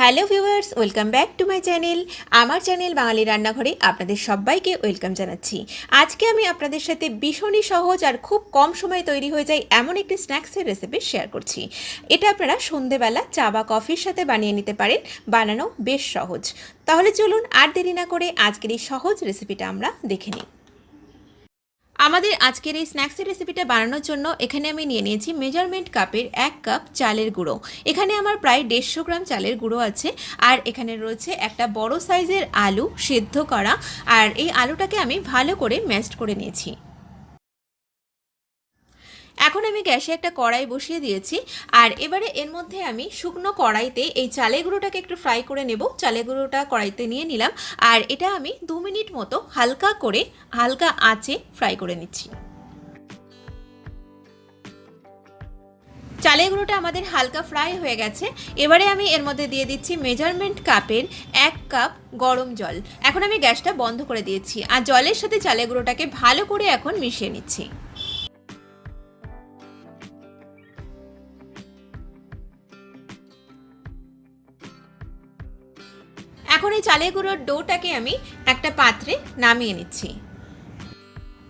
Hello viewers, welcome back to my channel. আমার channel বাঙালি রান্নাঘরে আপনাদের সবাইকে ওয়েলকাম জানাচ্ছি। আজকে আমি আপনাদের সাথে ভীষণই সহজ আর খুব কম সময়ে তৈরি হয়ে যায় এমন একটি স্ন্যাক্সের রেসিপি শেয়ার করছি। এটা আপনারা সন্ধেবেলা চা বা কফির সাথে বানিয়ে নিতে পারেন। বানানো বেশ সহজ। তাহলে চলুন আর দেরি না করে আজকের এই সহজ রেসিপিটা আমরা দেখে নিই। আমাদের আজকের এই স্ন্যাক্সের রেসিপিটা বানানোর জন্য এখানে আমি নিয়ে নিয়েছি মেজারমেন্ট কাপের এক কাপ চালের গুঁড়ো। এখানে আমার প্রায় দেড়শো গ্রাম চালের গুঁড়ো আছে আর এখানে রয়েছে একটা বড় সাইজের আলু সেদ্ধ করা। আর এই আলুটাকে আমি ভালো করে ম্যাস্ট করে নিয়েছি। এখন আমি গ্যাসে একটা কড়াই বসিয়ে দিয়েছি, আর এবারে এর মধ্যে আমি শুকনো কড়াইতে এই চালের গুঁড়োটাকে একটু ফ্রাই করে নেব। চালে গুঁড়োটা কড়াইতে নিয়ে নিলাম, আর এটা আমি দু মিনিট মতো হালকা করে, হালকা আঁচে ফ্রাই করে নিচ্ছি। চালের গুঁড়োটা আমাদের হালকা ফ্রাই হয়ে গেছে। এবারে আমি এর মধ্যে দিয়ে দিচ্ছি মেজারমেন্ট কাপের এক কাপ গরম জল। এখন আমি গ্যাসটা বন্ধ করে দিয়েছি, আর জলের সাথে চালের গুঁড়োটাকে ভালো করে এখন মিশিয়ে নিচ্ছি। এখন এই চালের গুঁড়োর ডোটাকে আমি একটা পাত্রে নামিয়ে নিচ্ছি।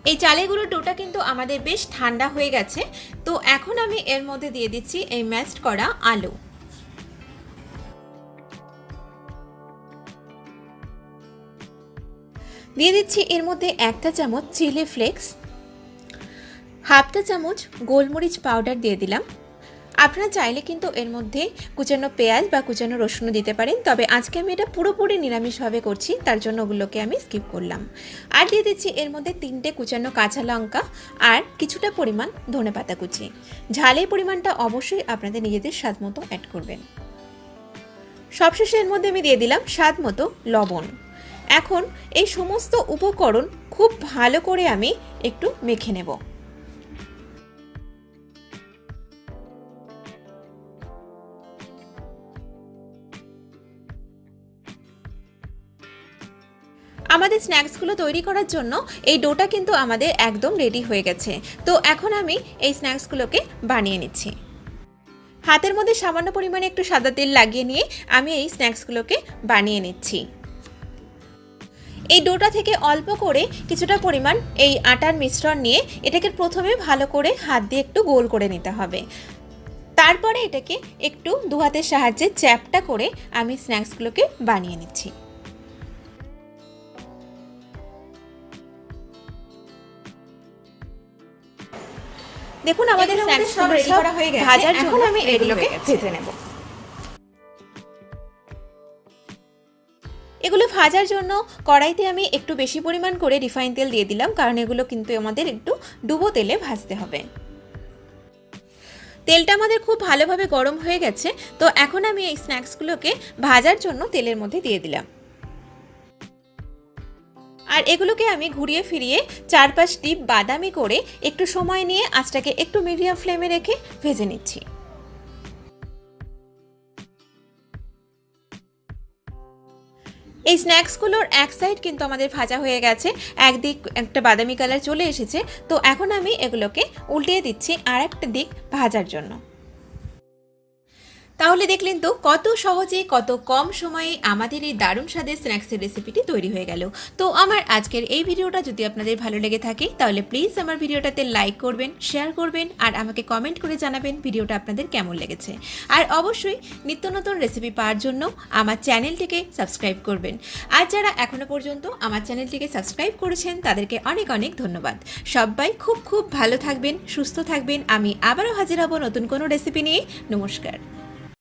এই চালের গুঁড়োর ডোটা কিন্তু আমাদের বেশ ঠান্ডা হয়ে গেছে, তো এখন আমি এর মধ্যে দিয়ে দিচ্ছি এই ম্যাশড করা আলু। দিয়ে দিচ্ছি এর মধ্যে একটা চামচ চিলি ফ্লেক্স হাফটা চামচ গোলমরিচ পাউডার দিয়ে দিলাম। আপনারা চাইলে কিন্তু এর মধ্যে কুচানো পেঁয়াজ বা কুচানো রসুনও দিতে পারেন, তবে আজকে আমি এটা পুরোপুরি নিরামিষভাবে করছি, তার জন্য ওগুলোকে আমি স্কিপ করলাম। আর দিয়ে দিচ্ছি এর মধ্যে তিনটে কুচানো কাঁচা লঙ্কা আর কিছুটা পরিমাণ ধনে পাতা কুচি। ঝালের পরিমাণটা অবশ্যই আপনাদের নিজেদের স্বাদ মতো অ্যাড করবেন। সবশেষে এর মধ্যে আমি দিয়ে দিলাম স্বাদ মতো লবণ। এখন এই সমস্ত উপকরণ খুব ভালো করে আমি একটু মেখে নেব। আমাদের স্ন্যাক্সগুলো তৈরি করার জন্য এই ডোটা কিন্তু আমাদের একদম রেডি হয়ে গেছে। তো এখন আমি এই স্ন্যাক্সগুলোকে বানিয়ে নিচ্ছি। হাতের মধ্যে সামান্য পরিমাণে একটু সাদা তেল লাগিয়ে নিয়ে আমি এই স্ন্যাক্সগুলোকে বানিয়ে নিচ্ছি। এই ডোটা থেকে অল্প করে কিছুটা পরিমাণ এই আটার মিশ্রণ নিয়ে এটাকে প্রথমে ভালো করে হাত দিয়ে একটু গোল করে নিতে হবে। তারপরে এটাকে একটু দু হাতের সাহায্যে চ্যাপটা করে আমি স্ন্যাক্সগুলোকে বানিয়ে নিচ্ছি। দেখুন আমাদের স্ন্যাক্স সব রেডি করা হয়ে গেছে। ভাজার জন্য আমি এগুলোকে ভেজে নেব। এগুলো ভাজার জন্য কড়াইতে আমি একটু বেশি পরিমাণ করে রিফাইন তেল দিয়ে দিলাম কারণ এগুলো কিন্তু আমাদের একটু ডুবো তেলে ভাজতে হবে। তেলটা আমাদের খুব ভালোভাবে গরম হয়ে গেছে তো এখন আমি এই স্ন্যাক্সগুলোকে ভাজার জন্য তেলের মধ্যে দিয়ে দিলাম। আর এগুলোকে আমি ঘুরিয়ে ফিরিয়ে চারপাশ ডিপ বাদামি করে একটু সময় নিয়ে আঁচটাকে একটু মিডিয়াম ফ্লেমে রেখে ভেজে নিচ্ছি। এই স্ন্যাক্সগুলোর এক সাইড কিন্তু আমাদের ভাজা হয়ে গেছে, একদিক একটা বাদামি কালার চলে এসেছে, তো এখন আমি এগুলোকে উল্টিয়ে দিচ্ছি আর একটা দিক ভাজার জন্য। তাহলে দেখলেন তো কত সহজে, কত কম সময়ে আমাদের এই দারুণ স্বাদের স্ন্যাক্সের রেসিপিটি তৈরি হয়ে গেল। তো আমার আজকের এই ভিডিওটা যদি আপনাদের ভালো লেগে থাকে, তাহলে প্লিজ আমার ভিডিওটাতে লাইক করবেন শেয়ার করবেন, আর আমাকে কমেন্ট করে জানাবেন ভিডিওটা আপনাদের কেমন লেগেছে। আর অবশ্যই নিত্য নতুন রেসিপি পাওয়ার জন্য আমার চ্যানেলটিকে সাবস্ক্রাইব করবেন। আর যারা এখনও পর্যন্ত আমার চ্যানেলটিকে সাবস্ক্রাইব করেছেন, তাদেরকে অনেক অনেক ধন্যবাদ। সবাই খুব খুব ভালো থাকবেন, সুস্থ থাকবেন। আমি আবারও হাজির হব নতুন কোনো রেসিপি নিয়ে। নমস্কার।